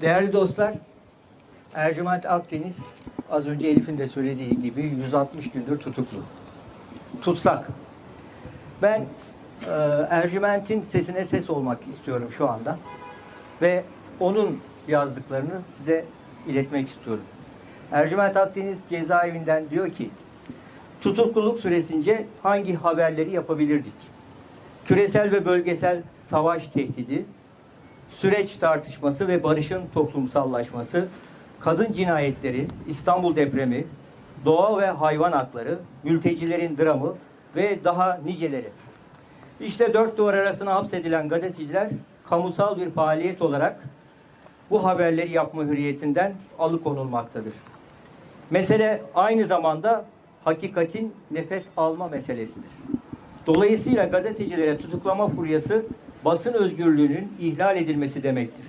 Değerli dostlar, Ercüment Akdeniz az önce Elif'in de söylediği gibi 160 gündür tutuklu. Tutsak. Ben e, Ercüment'in sesine ses olmak istiyorum şu anda. Ve onun yazdıklarını size iletmek istiyorum. Ercüment Akdeniz cezaevinden diyor ki, tutukluluk süresince hangi haberleri yapabilirdik? Küresel ve bölgesel savaş tehdidi, süreç tartışması ve barışın toplumsallaşması, kadın cinayetleri, İstanbul depremi, doğa ve hayvan hakları, mültecilerin dramı ve daha niceleri. İşte dört duvar arasına hapsedilen gazeteciler kamusal bir faaliyet olarak bu haberleri yapma hürriyetinden alıkonulmaktadır. Mesele aynı zamanda hakikatin nefes alma meselesidir. Dolayısıyla gazetecilere tutuklama furyası basın özgürlüğünün ihlal edilmesi demektir.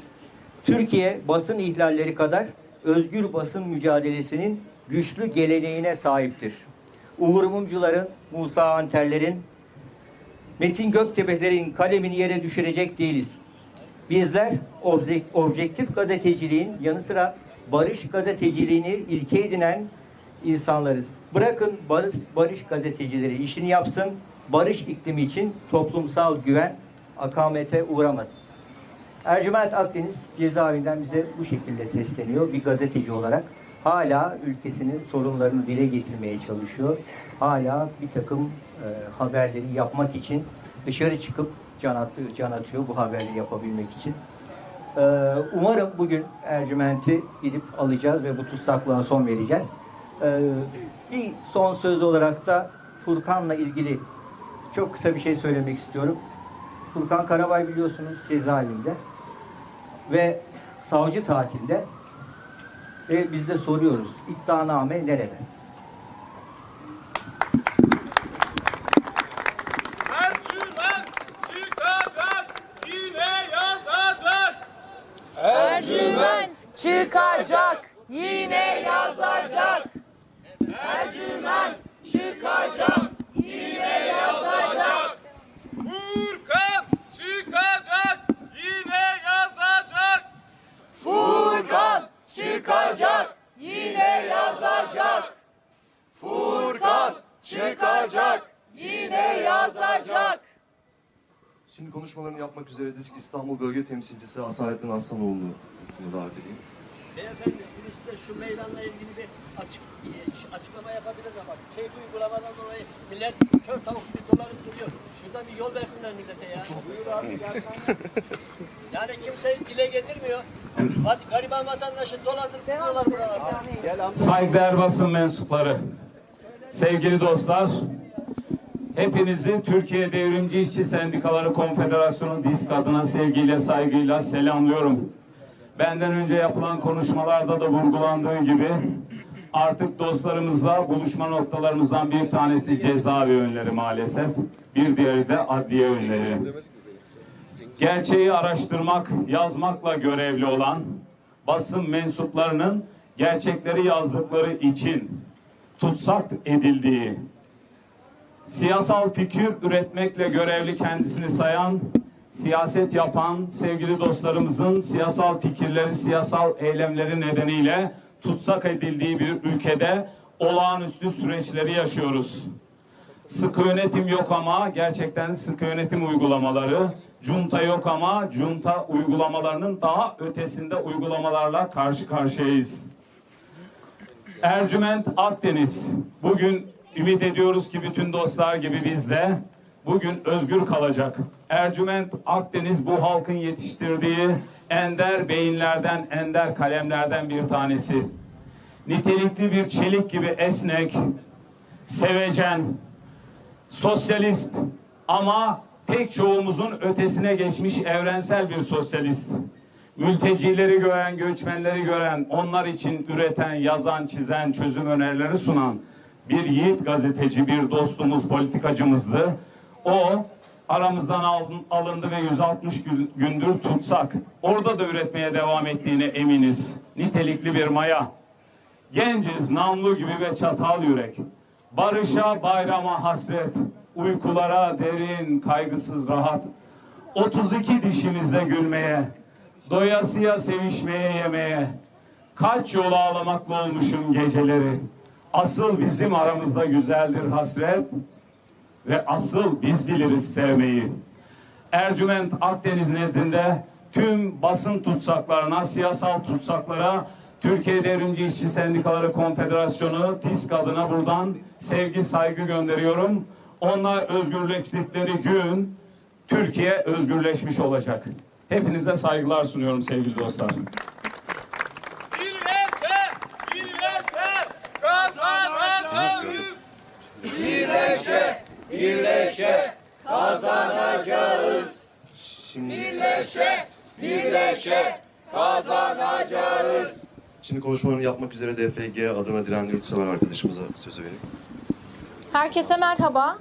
Türkiye basın ihlalleri kadar özgür basın mücadelesinin güçlü geleneğine sahiptir. Uğur Mumcuların, Musa Anterlerin, Metin Göktepe'lerin kalemini yere düşürecek değiliz. Bizler objek- objektif gazeteciliğin yanı sıra barış gazeteciliğini ilke edinen insanlarız. Bırakın barış, barış gazetecileri işini yapsın, barış iklimi için toplumsal güven akamete uğramaz. Ercüment Akdeniz cezaevinden bize bu şekilde sesleniyor bir gazeteci olarak. Hala ülkesinin sorunlarını dile getirmeye çalışıyor. Hala bir takım e, haberleri yapmak için dışarı çıkıp can, at- can atıyor bu haberleri yapabilmek için. Ee, umarım bugün Ercüment'i gidip alacağız ve bu tutsaklığa son vereceğiz. Ee, bir son söz olarak da Furkan'la ilgili çok kısa bir şey söylemek istiyorum. Furkan Karabay biliyorsunuz cezaevinde ve savcı tatilde ve biz de soruyoruz iddianame nerede? Ercüment çıkacak, yine yazacak. Ercüment çıkacak, yine yazacak. Ercüment çıkacak, yine yazacak. Furkan çıkacak, yine yazacak. Furkan çıkacak, yine yazacak. Furkan çıkacak, yine yazacak. Şimdi konuşmalarını yapmak üzere Disk İstanbul Bölge Temsilcisi Asalettin Aslanoğlu'nu davet edeyim. Beyefendi de şu meydanla ilgili bir açık, açıklama yapabilir ama keyif uygulamadan dolayı millet kör tavuk gibi dolanıp duruyor. Şurada bir yol versinler millete ya. Buyur abi Yani kimse dile getirmiyor. Hadi gariban vatandaşı dolandırıp duruyorlar buralarda. Saygıdeğer basın mensupları, sevgili dostlar, hepinizi Türkiye Devrimci İşçi Sendikaları Konfederasyonu DİSK adına sevgiyle, saygıyla selamlıyorum. Benden önce yapılan konuşmalarda da vurgulandığı gibi artık dostlarımızla buluşma noktalarımızdan bir tanesi cezaevi önleri maalesef, bir diğeri de adliye önleri. Gerçeği araştırmak, yazmakla görevli olan basın mensuplarının gerçekleri yazdıkları için tutsak edildiği, siyasal fikir üretmekle görevli kendisini sayan, siyaset yapan sevgili dostlarımızın siyasal fikirleri, siyasal eylemleri nedeniyle tutsak edildiği bir ülkede olağanüstü süreçleri yaşıyoruz. Sıkı yönetim yok ama gerçekten sıkı yönetim uygulamaları, junta yok ama junta uygulamalarının daha ötesinde uygulamalarla karşı karşıyayız. Ercüment Akdeniz. Bugün ümit ediyoruz ki bütün dostlar gibi biz de bugün özgür kalacak. Ercüment Akdeniz bu halkın yetiştirdiği ender beyinlerden, ender kalemlerden bir tanesi. Nitelikli bir çelik gibi esnek, sevecen, sosyalist ama pek çoğumuzun ötesine geçmiş evrensel bir sosyalist. Mültecileri gören, göçmenleri gören, onlar için üreten, yazan, çizen, çözüm önerileri sunan bir yiğit gazeteci, bir dostumuz, politikacımızdı. O aramızdan alın- alındı ve 160 gün- gündür tutsak. Orada da üretmeye devam ettiğine eminiz. Nitelikli bir maya. Genciz, namlu gibi ve çatal yürek. Barışa, bayrama hasret. Uykulara derin, kaygısız rahat. 32 dişimizle gülmeye. doyasıya sevişmeye yemeye, kaç yol ağlamakla olmuşum geceleri. Asıl bizim aramızda güzeldir hasret ve asıl biz biliriz sevmeyi. Ercüment Akdeniz nezdinde tüm basın tutsaklarına, siyasal tutsaklara Türkiye Devrimci İşçi Sendikaları Konfederasyonu TİSK adına buradan sevgi saygı gönderiyorum. Onlar özgürleştikleri gün Türkiye özgürleşmiş olacak. Hepinize saygılar sunuyorum sevgili dostlar. Birleşe, birleşe kazanacağız. Şimdi, Birleşe, birleşe kazanacağız. şimdi konuşmalarını yapmak üzere DFG adına Diren Yurtsever arkadaşımıza sözü vereyim. Herkese merhaba.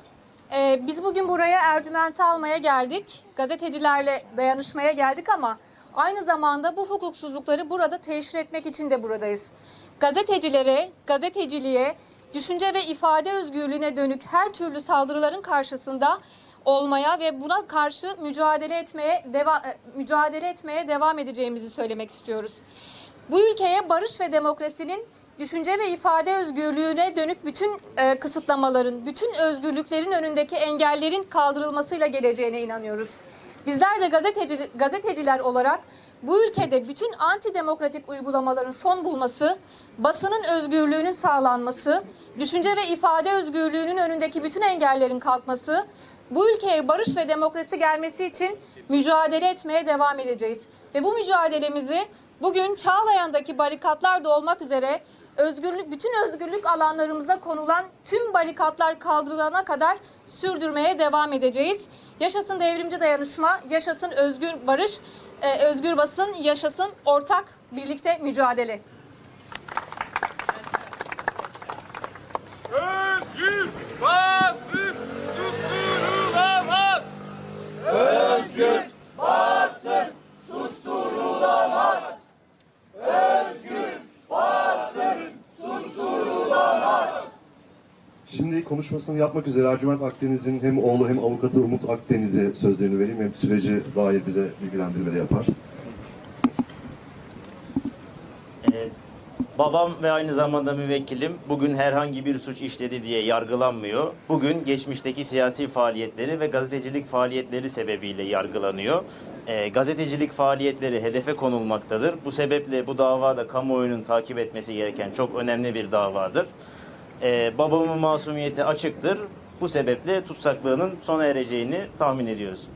Ee, biz bugün buraya Ercüment'i almaya geldik. Gazetecilerle dayanışmaya geldik ama aynı zamanda bu hukuksuzlukları burada teşhir etmek için de buradayız. Gazetecilere, gazeteciliğe, düşünce ve ifade özgürlüğüne dönük her türlü saldırıların karşısında olmaya ve buna karşı mücadele etmeye deva- e, mücadele etmeye devam edeceğimizi söylemek istiyoruz. Bu ülkeye barış ve demokrasinin düşünce ve ifade özgürlüğüne dönük bütün e, kısıtlamaların, bütün özgürlüklerin önündeki engellerin kaldırılmasıyla geleceğine inanıyoruz. Bizler de gazeteci, gazeteciler olarak bu ülkede bütün antidemokratik uygulamaların son bulması, basının özgürlüğünün sağlanması, düşünce ve ifade özgürlüğünün önündeki bütün engellerin kalkması, bu ülkeye barış ve demokrasi gelmesi için mücadele etmeye devam edeceğiz. Ve bu mücadelemizi bugün Çağlayan'daki barikatlar da olmak üzere özgürlük bütün özgürlük alanlarımıza konulan tüm barikatlar kaldırılana kadar sürdürmeye devam edeceğiz. Yaşasın devrimci dayanışma, yaşasın özgür barış, özgür basın, yaşasın ortak birlikte mücadele. Şimdi konuşmasını yapmak üzere Ercüment Akdeniz'in hem oğlu hem avukatı Umut Akdeniz'e sözlerini vereyim. Hem süreci dair bize bilgilendirme de yapar. Ee, Babam ve aynı zamanda müvekkilim bugün herhangi bir suç işledi diye yargılanmıyor. Bugün geçmişteki siyasi faaliyetleri ve gazetecilik faaliyetleri sebebiyle yargılanıyor. Ee, gazetecilik faaliyetleri hedefe konulmaktadır. Bu sebeple bu davada kamuoyunun takip etmesi gereken çok önemli bir davadır. Ee, babamın masumiyeti açıktır. Bu sebeple tutsaklığının sona ereceğini tahmin ediyoruz.